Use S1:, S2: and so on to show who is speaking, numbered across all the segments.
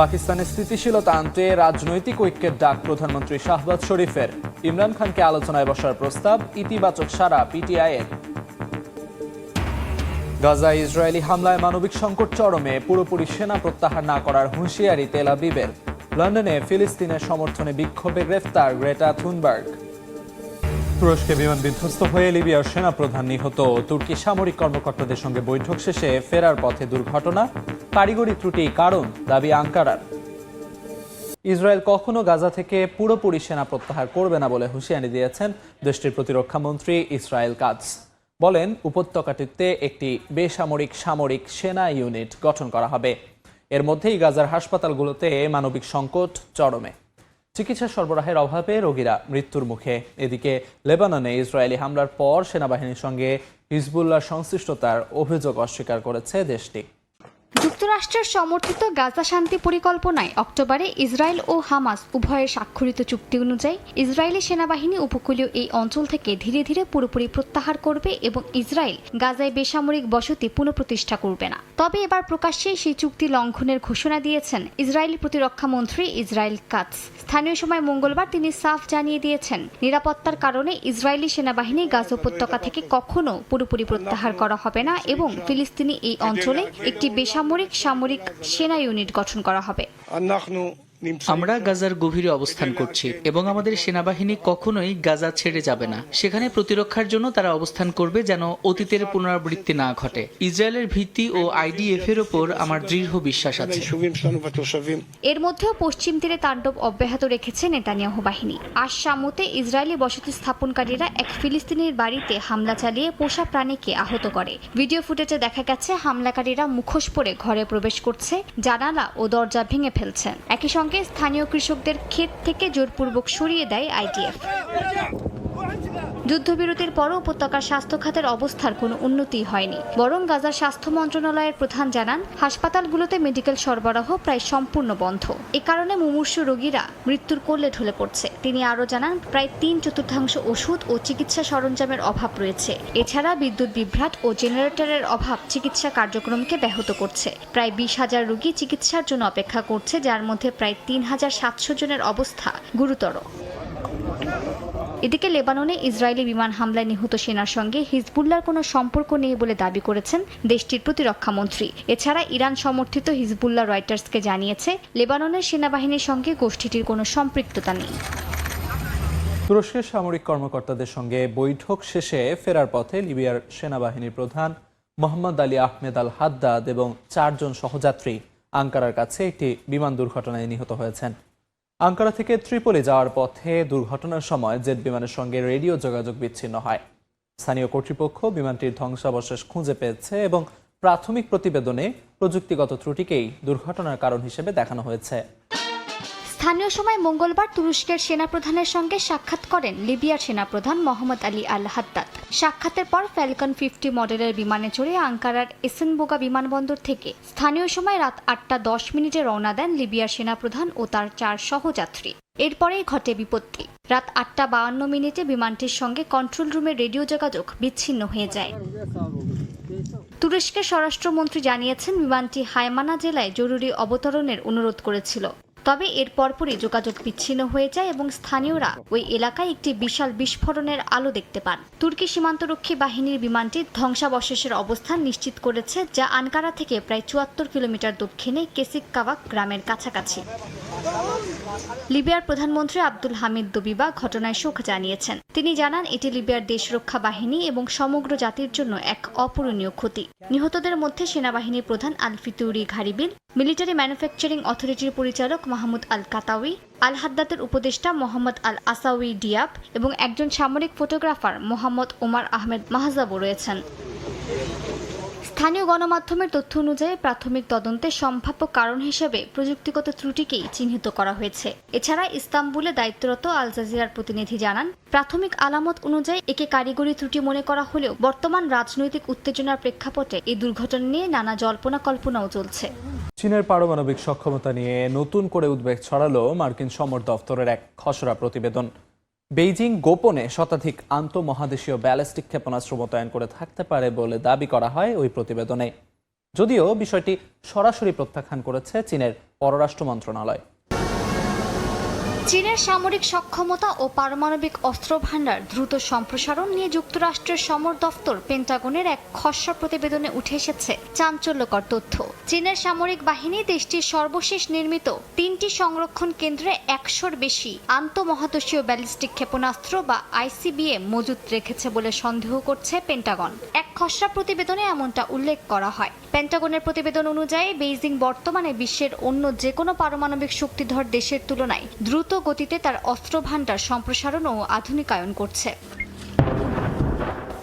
S1: পাকিস্তানের স্থিতিশীলতা আনতে রাজনৈতিক ঐক্যের ডাক প্রধানমন্ত্রী শাহবাজ শরীফের। ইমরান খানকে আলোচনায় বসার প্রস্তাব ইতিবাচক সারা পিটিআইয়ের গাজা ইসরায়েলি হামলায় মানবিক সংকট চরমে পুরোপুরি সেনা প্রত্যাহার না করার হুঁশিয়ারি তেল আবিবের। লন্ডনে ফিলিস্তিনের সমর্থনে বিক্ষোভে গ্রেফতার গ্রেটা থুনবার্গ। তুরস্কে বিমান বিধ্বস্ত হয়ে লিবিয়ার সেনাপ্রধান নিহত তুর্কি সামরিক কর্মকর্তাদের সঙ্গে বৈঠক শেষে ফেরার পথে দুর্ঘটনা, কারিগরি ত্রুটি, কারণ দাবি আঙ্কারার। ইসরায়েল কখনো গাজা থেকে পুরোপুরি সেনা প্রত্যাহার করবে না বলে হুঁশিয়ারি দিয়েছেন দেশটির প্রতিরক্ষা মন্ত্রী ইসরায়েল কাজ বলেন, উপত্যকাটিতে একটি বেসামরিক সামরিক সেনা ইউনিট গঠন করা হবে। এর মধ্যেই গাজার হাসপাতালগুলোতে মানবিক সংকট চরমে। চিকিৎসা সরবরাহের অভাবে রোগীরা মৃত্যুর মুখে। এদিকে লেবাননে ইসরায়েলি হামলার পর সেনাবাহিনীর সঙ্গে হিজবুল্লাহ সংশ্লিষ্টতার অভিযোগ অস্বীকার করেছে দেশটি।
S2: যুক্তরাষ্ট্রের সমর্থিত গাজা শান্তি পরিকল্পনায় অক্টোবরে ইসরায়েল ও হামাস উভয়ের স্বাক্ষরিত চুক্তি অনুযায়ী ইসরায়েলি সেনাবাহিনী উপকূলীয় এই অঞ্চল থেকে ধীরে ধীরে পুরোপুরি প্রত্যাহার করবে এবং ইসরায়েল গাজায় বেসামরিক বসতি পুনঃপ্রতিষ্ঠা করবে না। তবে এবার প্রকাশ্যে সেই চুক্তি লঙ্ঘনের ঘোষণা দিয়েছেন ইসরায়েলি প্রতিরক্ষা মন্ত্রী ইসরায়েল কাটস। স্থানীয় সময় মঙ্গলবার তিনি সাফ জানিয়ে দিয়েছেন, নিরাপত্তার কারণে ইসরায়েলি সেনাবাহিনী গাজা উপত্যকা থেকে কখনো পুরোপুরি প্রত্যাহার করা হবে না এবং ফিলিস্তিনি এই অঞ্চলে একটি বেসামরিক সামরিক সামরিক সেনা ইউনিট গঠন করা হবে।
S3: আমরা গাজার গভীরে অবস্থান করছি এবং আমাদের সেনাবাহিনী কখনোই গাজা ছেড়ে যাবে না। সেখানে প্রতিরক্ষার জন্য তারা অবস্থান করবে যেন অতীতের পুনরাবৃত্তি না ঘটে। ইসরায়েলের ভিত্তি ও আইডিএফ এর ওপর আমার দৃঢ় বিশ্বাস আছে।
S2: এর মধ্যেও পশ্চিম তীরে তাণ্ডব অব্যাহত রেখেছে নেতানিয়াহ বাহিনী। আজ সামুতে ইসরায়েলি বসতি স্থাপনকারীরা এক ফিলিস্তিনের বাড়িতে হামলা চালিয়ে পোষা প্রাণীকে আহত করে। ভিডিও ফুটেজে দেখা গেছে, হামলাকারীরা মুখোশ পরে ঘরে প্রবেশ করছে, জানালা ও দরজা ভেঙে ফেলছেন। একই সঙ্গে স্থানীয় কৃষকদের ক্ষেত থেকে জোরপূর্বক সরিয়ে দেয় আইটিএফ। যুদ্ধবিরতির পরও উপত্যকার স্বাস্থ্য খাতের অবস্থার কোনো উন্নতি হয়নি। বরং গাজার স্বাস্থ্য মন্ত্রণালয়ের প্রধান জানান, হাসপাতালগুলোতে মেডিকেল সরবরাহ প্রায় সম্পূর্ণ বন্ধ। এ কারণে মুমূর্ষু রোগীরা মৃত্যুর কোলে ঢলে পড়ছে। তিনি আরও জানান, প্রায় তিন চতুর্থাংশ ওষুধ ও চিকিৎসা সরঞ্জামের অভাব রয়েছে। এছাড়া বিদ্যুৎ বিভ্রাট ও জেনারেটরের অভাব চিকিৎসা কার্যক্রমকে ব্যাহত করছে। প্রায় বিশ হাজার রোগী চিকিৎসার জন্য অপেক্ষা করছে, যার মধ্যে প্রায় তিন হাজার সাতশো জনের অবস্থা গুরুতর। এদিকে লেবাননে ইসরায়েলি বিমান হামলায় নিহত সেনার সঙ্গে হিজবুল্লার কোনো সম্পর্ক নেই বলে দাবি করেছেন দেশটির প্রতিরক্ষা মন্ত্রী। এছাড়া ইরান সমর্থিত হিজবুল্লাহ রয়টার্সকে জানিয়েছে, লেবাননের সেনাবাহিনীর সঙ্গে গোষ্ঠীটির কোনো সম্পৃক্ততা নেই।
S1: তুরস্কের সামরিক কর্মকর্তাদের সঙ্গে বৈঠক শেষে ফেরার পথে লিবিয়ার সেনাবাহিনীর প্রধান মোহাম্মদ আলী আহমেদ আল হাদ্দাদ এবং চারজন সহযাত্রী আঙ্কারার কাছে একটি বিমান দুর্ঘটনায় নিহত হয়েছেন। আঙ্কারা থেকে ত্রিপলি যাওয়ার পথে দুর্ঘটনার সময় জেট বিমানের সঙ্গে রেডিও যোগাযোগ বিচ্ছিন্ন হয়। স্থানীয় কর্তৃপক্ষ বিমানটির ধ্বংসাবশেষ খুঁজে পেয়েছে এবং প্রাথমিক প্রতিবেদনে প্রযুক্তিগত ত্রুটিকেই দুর্ঘটনার কারণ হিসেবে দেখানো হয়েছে।
S2: স্থানীয় সময় মঙ্গলবার তুরস্কের সেনাপ্রধানের সঙ্গে সাক্ষাৎ করেন লিবিয়ার সেনাপ্রধান মোহাম্মদ আলী আল হাদ্দাদ। সাক্ষাতের পর ফ্যালকন ফিফটি মডেলের বিমানে চড়ে আঙ্কারার এসেনবোগা বিমানবন্দর থেকে স্থানীয় সময় রাত আটটা দশ মিনিটে রওনা দেন লিবিয়ার সেনাপ্রধান ও তার চার সহযাত্রী। এরপরেই ঘটে বিপত্তি। রাত আটটা বাউন্ন মিনিটে বিমানটির সঙ্গে কন্ট্রোল রুমের রেডিও যোগাযোগ বিচ্ছিন্ন হয়ে যায়। তুরস্কের স্বরাষ্ট্রমন্ত্রী জানিয়েছেন, বিমানটি হায়মানা জেলায় জরুরি অবতরণের অনুরোধ করেছিল। তবে এর পরপরই যোগাযোগ বিচ্ছিন্ন হয়ে যায় এবং স্থানীয়রা ওই এলাকায় একটি বিশাল বিস্ফোরণের আলো দেখতে পান। তুর্কি সীমান্তরক্ষী বাহিনীর বিমানটি ধ্বংসাবশেষের অবস্থান নিশ্চিত করেছে, যা আনকারা থেকে প্রায় চুয়াত্তর কিলোমিটার দক্ষিণে কেসিক কাওয়াক গ্রামের কাছাকাছি। লিবিয়ার প্রধানমন্ত্রী আব্দুল হামিদ দবিবা ঘটনায় শোক জানিয়েছেন। তিনি জানান, এটি লিবিয়ার দেশরক্ষা বাহিনী এবং সমগ্র জাতির জন্য এক অপূরণীয় ক্ষতি। নিহতদের মধ্যে সেনাবাহিনীর প্রধান আল ফিতুরি ঘারিবিল, মিলিটারি ম্যানুফ্যাকচারিং অথরিটির পরিচালক মাহমুদ আল কাতাউই আল হাদ্দাতের উপদেষ্টা মোহাম্মদ আল আসাউই ডিয়াব এবং একজন সামরিক ফটোগ্রাফার মোহাম্মদ ওমার আহমেদ মাহাজাবও রয়েছেন। স্থানীয় গণমাধ্যমের তথ্য অনুযায়ী প্রাথমিক তদন্তে সম্ভাব্য কারণ হিসেবে প্রযুক্তিগত ত্রুটিকেই চিহ্নিত করা হয়েছে। এছাড়া ইস্তাম্বুলে দায়িত্বরত আল জাজিরার প্রতিনিধি জানান, প্রাথমিক আলামত অনুযায়ী একে কারিগরি ত্রুটি মনে করা হলেও বর্তমান রাজনৈতিক উত্তেজনার প্রেক্ষাপটে এই দুর্ঘটনা নিয়ে নানা জল্পনা কল্পনাও চলছে।
S1: চীনের পারমাণবিক সক্ষমতা নিয়ে নতুন করে উদ্বেগ ছড়ালো মার্কিন সমর দফতরের এক খসড়া প্রতিবেদন। বেইজিং গোপনে শতাধিক আন্তঃমহাদেশীয় ব্যালিস্টিক ক্ষেপণাস্ত্র মোতায়েন করে থাকতে পারে বলে দাবি করা হয় ওই প্রতিবেদনে। যদিও বিষয়টি সরাসরি প্রত্যাখ্যান করেছে চীনের পররাষ্ট্র মন্ত্রণালয়।
S2: চীনের সামরিক সক্ষমতা ও পারমাণবিক অস্ত্র ভান্ডার দ্রুত সম্প্রসারণ নিয়ে যুক্তরাষ্ট্রের সমর দফতর পেন্টাগনের এক খসড়া প্রতিবেদনে উঠে এসেছে চাঞ্চল্যকর তথ্য। চীনের সামরিক বাহিনী দেশটির সর্বশেষ নির্মিত তিনটি সংরক্ষণ কেন্দ্রে একশোর বেশি আন্তঃমহাদেশীয় ব্যালিস্টিক ক্ষেপণাস্ত্র বা আইসিবিএ মজুত রেখেছে বলে সন্দেহ করছে পেন্টাগন। এক খসড়া প্রতিবেদনে এমনটা উল্লেখ করা হয়। পেন্টাগনের প্রতিবেদন অনুযায়ী, বেইজিং বর্তমানে বিশ্বের অন্য যে কোনো পারমাণবিক শক্তিধর দেশের তুলনায় দ্রুত গতিতে তার অস্ত্র ভাণ্ডার সম্প্রসারণ ও আধুনিকায়ন করছে।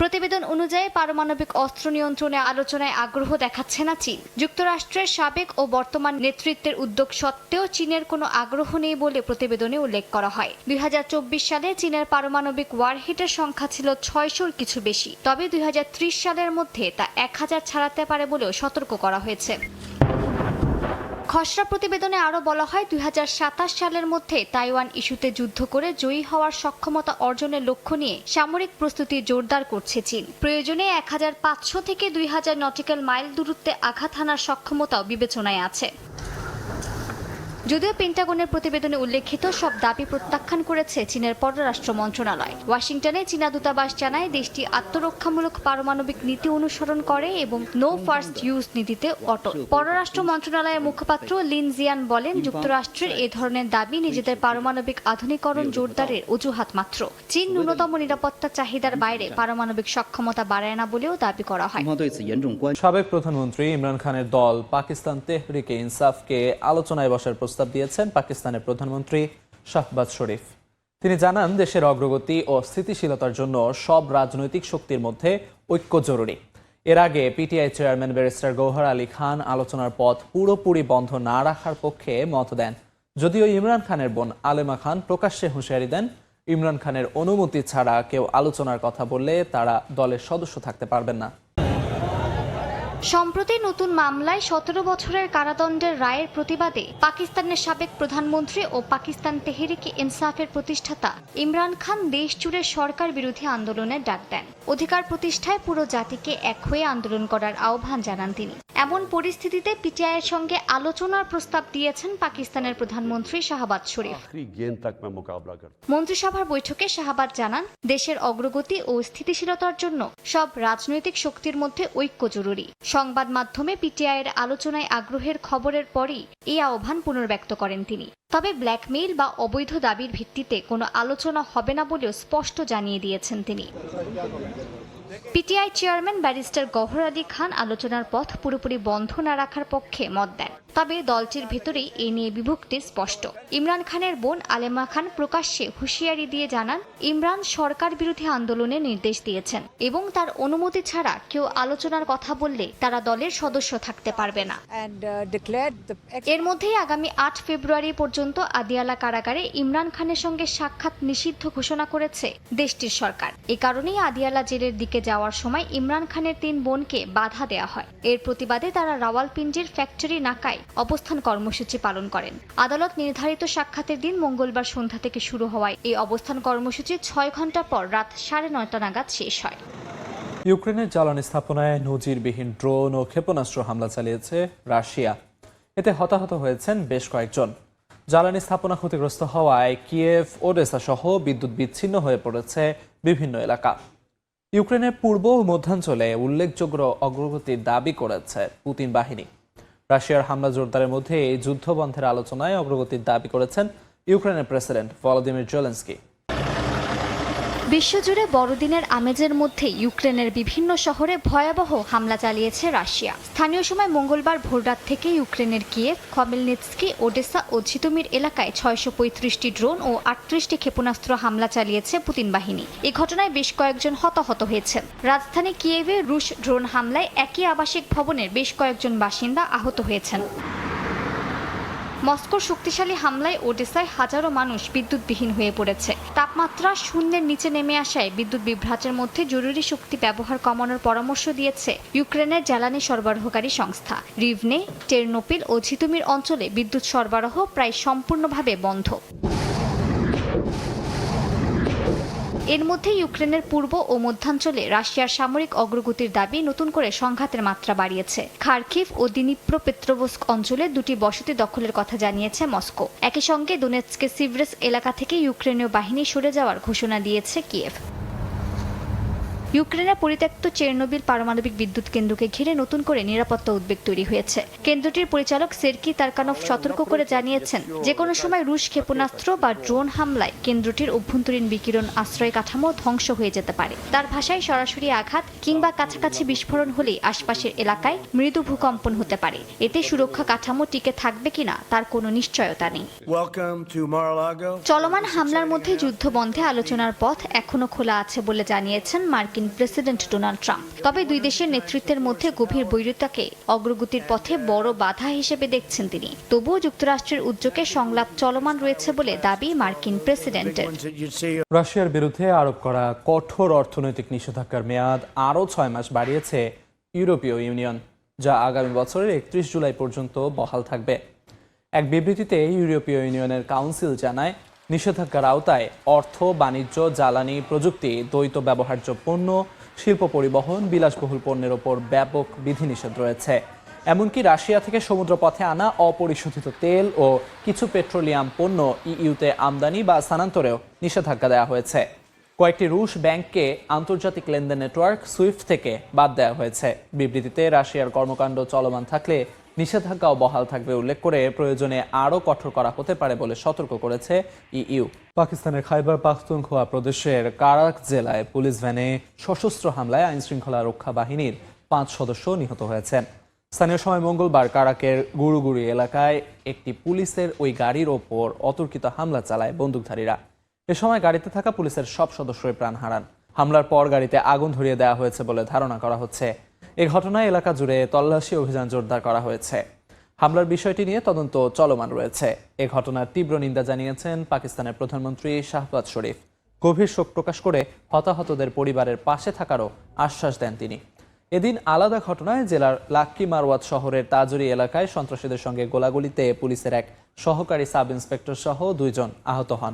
S2: প্রতিবেদন অনুযায়ী পারমাণবিক অস্ত্র নিয়ন্ত্রণে আলোচনায় আগ্রহ দেখাচ্ছে না চীন। যুক্তরাষ্ট্রের সাবেক ও বর্তমান নেতৃত্বের উদ্যোগ সত্ত্বেও চীনের কোনো আগ্রহ নেই বলে প্রতিবেদনে উল্লেখ করা হয়। দুই হাজার চব্বিশ সালে চীনের পারমাণবিক ওয়ারহেডের সংখ্যা ছিল ছয়শোর কিছু বেশি। তবে দুই হাজার ত্রিশ সালের মধ্যে তা এক হাজার ছাড়াতে পারে বলেও সতর্ক করা হয়েছে। খসড়া প্রতিবেদনে আরও বলা হয়, দুই হাজার সাতাশ সালের মধ্যে তাইওয়ান ইস্যুতে যুদ্ধ করে জয়ী হওয়ার সক্ষমতা অর্জনের লক্ষ্য নিয়ে সামরিক প্রস্তুতি জোরদার করছে চীন। প্রয়োজনে এক হাজার পাঁচশো থেকে দুই হাজার নটিক্যাল মাইল দূরত্বে আঘাত হানার সক্ষমতাও বিবেচনায় আছে। যদিও পেন্টাগনের প্রতিবেদনে উল্লেখিত সব দাবি প্রত্যাখ্যান করেছে চীনের পররাষ্ট্র মন্ত্রণালয়। ওয়াশিংটনে চীনা দূতাবাস জানায়, দেশটি আত্মরক্ষামূলক পারমাণবিক নীতি অনুসরণ করে এবং নো ফার্স্ট ইউজ নীতিতে অটল। পররাষ্ট্র মন্ত্রণালয়ের মুখপাত্র লিন জিয়ান বলেন, যুক্তরাষ্ট্রের এ ধরনের দাবি নিজেদের পারমাণবিক আধুনিকরণ জোরদারের অজুহাত মাত্র। চীন ন্যূনতম নিরাপত্তা চাহিদার বাইরে পারমাণবিক সক্ষমতা বাড়ায় না বলেও দাবি করা হয়।
S1: সাবেক প্রধানমন্ত্রী ইমরান খানের দল পাকিস্তান তেহরিকে ইনসাফকে আলোচনায় বসার প্রস্তাব দিয়েছেন পাকিস্তানের প্রধানমন্ত্রী শাহবাজ শরীফ। তিনি জানান, দেশের অগ্রগতি ও স্থিতিশীলতার জন্য সব রাজনৈতিক শক্তির মধ্যে ঐক্য জরুরি। এর আগে PTI chairman barrister Gohar Ali Khan আলোচনার পথ পুরোপুরি বন্ধ না রাখার পক্ষে মত দেন। যদিও ইমরান খানের বোন আলেমা খান প্রকাশ্যে হুঁশিয়ারি দেন, ইমরান খানের অনুমতি ছাড়া কেউ আলোচনার কথা বললে তারা দলের সদস্য থাকতে পারবেন না।
S2: সম্প্রতি নতুন মামলায় সতেরো বছরের কারাদণ্ডের রায়ের প্রতিবাদে পাকিস্তানের সাবেক প্রধানমন্ত্রী ও পাকিস্তান তেহরিকে ইনসাফের প্রতিষ্ঠাতা ইমরান খান দেশ জুড়ে সরকার বিরোধী আন্দোলনের ডাক দেন। অধিকার প্রতিষ্ঠায় পুরো জাতিকে এক হয়ে আন্দোলন করার আহ্বান জানান তিনি। এমন পরিস্থিতিতে পিটিআইয়ের সঙ্গে আলোচনার প্রস্তাব দিয়েছেন পাকিস্তানের প্রধানমন্ত্রী শাহবাজ শরীফ। মন্ত্রিসভার বৈঠকে শাহবাজ জানান দেশের অগ্রগতি ও স্থিতিশীলতার জন্য সব রাজনৈতিক শক্তির মধ্যে ঐক্য জরুরি। সংবাদ মাধ্যমে পিটিআইয়ের আলোচনায় আগ্রহের খবরের পরই এই আহ্বান পুনর্ব্যক্ত করেন তিনি। তবে ব্ল্যাকমেইল বা অবৈধ দাবির ভিত্তিতে কোনো আলোচনা হবে না বলেও স্পষ্ট জানিয়ে দিয়েছেন তিনি। PTI chairman barrister Gohar Ali Khan আলোচনার পথ পুরোপুরি বন্ধ না রাখার পক্ষে মত দেন। তবে দলটির ভেতরেই এ নিয়ে বিভক্তি স্পষ্ট। ইমরান খানের বোন আলেমা খান প্রকাশ্যে হুঁশিয়ারি দিয়ে জানান ইমরান সরকার বিরোধী আন্দোলনের নির্দেশ দিয়েছেন এবং তার অনুমতি ছাড়া কেউ আলোচনার কথা বললে তারা দলের সদস্য থাকতে পারবে না।
S4: Uh,
S2: এর মধ্যেই আগামী আট ফেব্রুয়ারি পর্যন্ত আদিয়ালা কারাগারে ইমরান খানের সঙ্গে সাক্ষাৎ নিষিদ্ধ ঘোষণা করেছে দেশটির সরকার। এ কারণেই আদিয়ালা জেলের দিকে যাওয়ার সময় ইমরান খানের তিন বোনকে বাধা দেওয়া হয়। এর প্রতিবাদে তারা রাওয়ালপিন্ডির ফ্যাক্টরি নাকায় অবস্থান কর্মসূচি পালন করেন। আদালত নির্ধারিত সাক্ষাতের দিন মঙ্গলবার সন্ধ্যা থেকে শুরু হওয়ায় এই অবস্থান কর্মসূচি ছয় ঘণ্টা পর রাত সাড়ে নয়টা নাগাদ শেষ হয়।
S1: ইউক্রেনের জ্বালানি স্থাপনায় নজিরবিহীন ড্রোন ও ক্ষেপণাস্ত্র হামলা চালিয়েছে রাশিয়া। এতে হতাহত হয়েছেন বেশ কয়েকজন। জ্বালানি স্থাপনা ক্ষতিগ্রস্ত হওয়ায় কিয়েভ ওডেসা সহ বিদ্যুৎ বিচ্ছিন্ন হয়ে পড়েছে বিভিন্ন এলাকা। ইউক্রেনের পূর্ব ও মধ্যাঞ্চলে উল্লেখযোগ্য অগ্রগতির দাবি করেছে পুতিন বাহিনী। রাশিয়ার হামলা জোরদারের মধ্যে এই যুদ্ধ বন্ধের আলোচনায় অগ্রগতির দাবি করেছেন ইউক্রেনের প্রেসিডেন্ট ভলোদিমির জেলেন্সকি।
S2: বিশ্বজুড়ে বড়দিনের আমেজের মধ্যে ইউক্রেনের বিভিন্ন শহরে ভয়াবহ হামলা চালিয়েছে রাশিয়া। স্থানীয় সময় মঙ্গলবার ভোররাত থেকে ইউক্রেনের কিয়েভ, খমেলনিৎস্কি, ওডেসা ও ঝিতমির এলাকায় ছয়শো পঁয়ত্রিশটি ড্রোন ও আটত্রিশটি ক্ষেপণাস্ত্র হামলা চালিয়েছে পুতিন বাহিনী। এ ঘটনায় বেশ কয়েকজন হতাহত হয়েছেন। রাজধানী কিয়েভে রুশ ড্রোন হামলায় একই আবাসিক ভবনের বেশ কয়েকজন বাসিন্দা আহত হয়েছেন। মস্কোর শক্তিশালী হামলায় ওডেসায় হাজারো মানুষ বিদ্যুৎবিহীন হয়ে পড়েছে। তাপমাত্রা শূন্যের নিচে নেমে আসায় বিদ্যুৎ বিভ্রাটের মধ্যে জরুরি শক্তি ব্যবহার কমানোর পরামর্শ দিয়েছে ইউক্রেনের জ্বালানি সরবরাহকারী সংস্থা। রিভনে, টেরনোপিল ও ঝিতুমির অঞ্চলে বিদ্যুৎ সরবরাহ প্রায় সম্পূর্ণভাবে বন্ধ। এর মধ্যে ইউক্রেনের পূর্ব ও মধ্যাঞ্চলে রাশিয়ার সামরিক অগ্রগতির দাবি নতুন করে সংঘাতের মাত্রা বাড়িয়েছে। খার্কিভ ও দিনিপ্র পেত্রোভস্ক অঞ্চলে দুটি বসতি দখলের কথা জানিয়েছে মস্কো। একই সঙ্গে দোনেৎসকে সিভরেস এলাকা থেকে ইউক্রেনীয় বাহিনী সরে যাওয়ার ঘোষণা দিয়েছে কিয়েভ। ইউক্রেনের পরিত্যক্ত চেরনোবিল পারমাণবিক বিদ্যুৎ কেন্দ্রকে ঘিরে নতুন করে নিরাপত্তা উদ্বেগ তৈরি হয়েছে। কেন্দ্রটির পরিচালক সের্কি তারকানভ সতর্ক করে জানিয়েছেন যে কোনো সময় রুশ ক্ষেপণাস্ত্র বা ড্রোন হামলায় কেন্দ্রটির অভ্যন্তরীণ বিকিরণ আশ্রয় কাঠামো ধ্বংস হয়ে যেতে পারে। তার ভাষায় সরাসরি আঘাত কিংবা কাছাকাছি বিস্ফোরণ হলেই আশপাশের এলাকায় মৃদু ভূকম্পন হতে পারে। এতে সুরক্ষা কাঠামো টিকে থাকবে কিনা তার কোনো নিশ্চয়তা নেই. চলমান হামলার মধ্যে যুদ্ধ বন্ধে আলোচনার পথ এখনও খোলা আছে বলে জানিয়েছেন মার্কিন প্রেসিডেন্ট ডোনাল্ড ট্রাম্প। তবে দুই দেশের নেতৃত্বের মধ্যে গভীর বৈরিতাকে অগ্রগতির পথে বড় বাধা হিসেবে দেখছেন তিনি। তবুও যুক্তরাষ্ট্রের উদ্যোগে সংলাপ চলমান রয়েছে বলে দাবি মার্কিন প্রেসিডেন্টের।
S1: রাশিয়ার বিরুদ্ধে আরোপ করা কঠোর অর্থনৈতিক নিষেধাজ্ঞার মেয়াদ আরও ছয় মাস বাড়িয়েছে ইউরোপীয় ইউনিয়ন, যা আগামী বছরের একত্রিশ জুলাই পর্যন্ত বহাল থাকবে। এক বিবৃতিতে ইউরোপীয় ইউনিয়নের কাউন্সিল জানায় নিষেধাজ্ঞার আওতায় অর্থ, বাণিজ্য, জ্বালানি প্রযুক্তি, দ্বৈত ব্যবহার্য পণ্য, শিল্প পরিবহন, বিলাসবহুল পণ্যের ওপর ব্যাপক বিধিনিষেধ রয়েছে। এমনকি রাশিয়া থেকে সমুদ্রপথে আনা অপরিশোধিত তেল ও কিছু পেট্রোলিয়াম পণ্য ইইউতে আমদানি বা স্থানান্তরেও নিষেধাজ্ঞা দেওয়া হয়েছে। কয়েকটি রুশ ব্যাংককে আন্তর্জাতিক লেনদেন নেটওয়ার্ক সুইফট থেকে বাদ দেওয়া হয়েছে। বিবৃতিতে রাশিয়ার কর্মকাণ্ড চলমান থাকলে নিষেধাজ্ঞাও বহাল থাকবে উল্লেখ করে প্রয়োজনে আরও কঠোর করা হতে পারে বলে সতর্ক করেছে ইইউ। পাকিস্তানের খাইবার পাখতুনখোয়া প্রদেশের কারাক জেলায় পুলিশ ভ্যানে সশস্ত্র হামলায় আইনশৃঙ্খলা রক্ষা বাহিনীর পাঁচ সদস্য নিহত হয়েছেন। স্থানীয় সময় মঙ্গলবার কারাকের গুরুগুড়ি এলাকায় একটি পুলিশের ওই গাড়ির ওপর অতর্কিত হামলা চালায় বন্দুকধারীরা। এ সময় গাড়িতে থাকা পুলিশের সব সদস্যই প্রাণ হারান। হামলার পর গাড়িতে আগুন ধরিয়ে দেওয়া হয়েছে বলে ধারণা করা হচ্ছে। এ ঘটনায় এলাকা জুড়ে তল্লাশি অভিযান জোরদার করা হয়েছে। হামলার বিষয়টি নিয়ে তদন্ত চলমান রয়েছে। এ ঘটনার তীব্র নিন্দা জানিয়েছেন পাকিস্তানের প্রধানমন্ত্রী শাহবাজ শরীফ। গভীর শোক প্রকাশ করে হতাহতদের পরিবারের পাশে থাকারও আশ্বাস দেন তিনি। এদিন আলাদা ঘটনায় জেলার লাক্কি মারওয়াত শহরের তাজুরি এলাকায় সন্ত্রাসীদের সঙ্গে গোলাগুলিতে পুলিশের এক সহকারী সাব ইন্সপেক্টর সহ দুইজন আহত হন।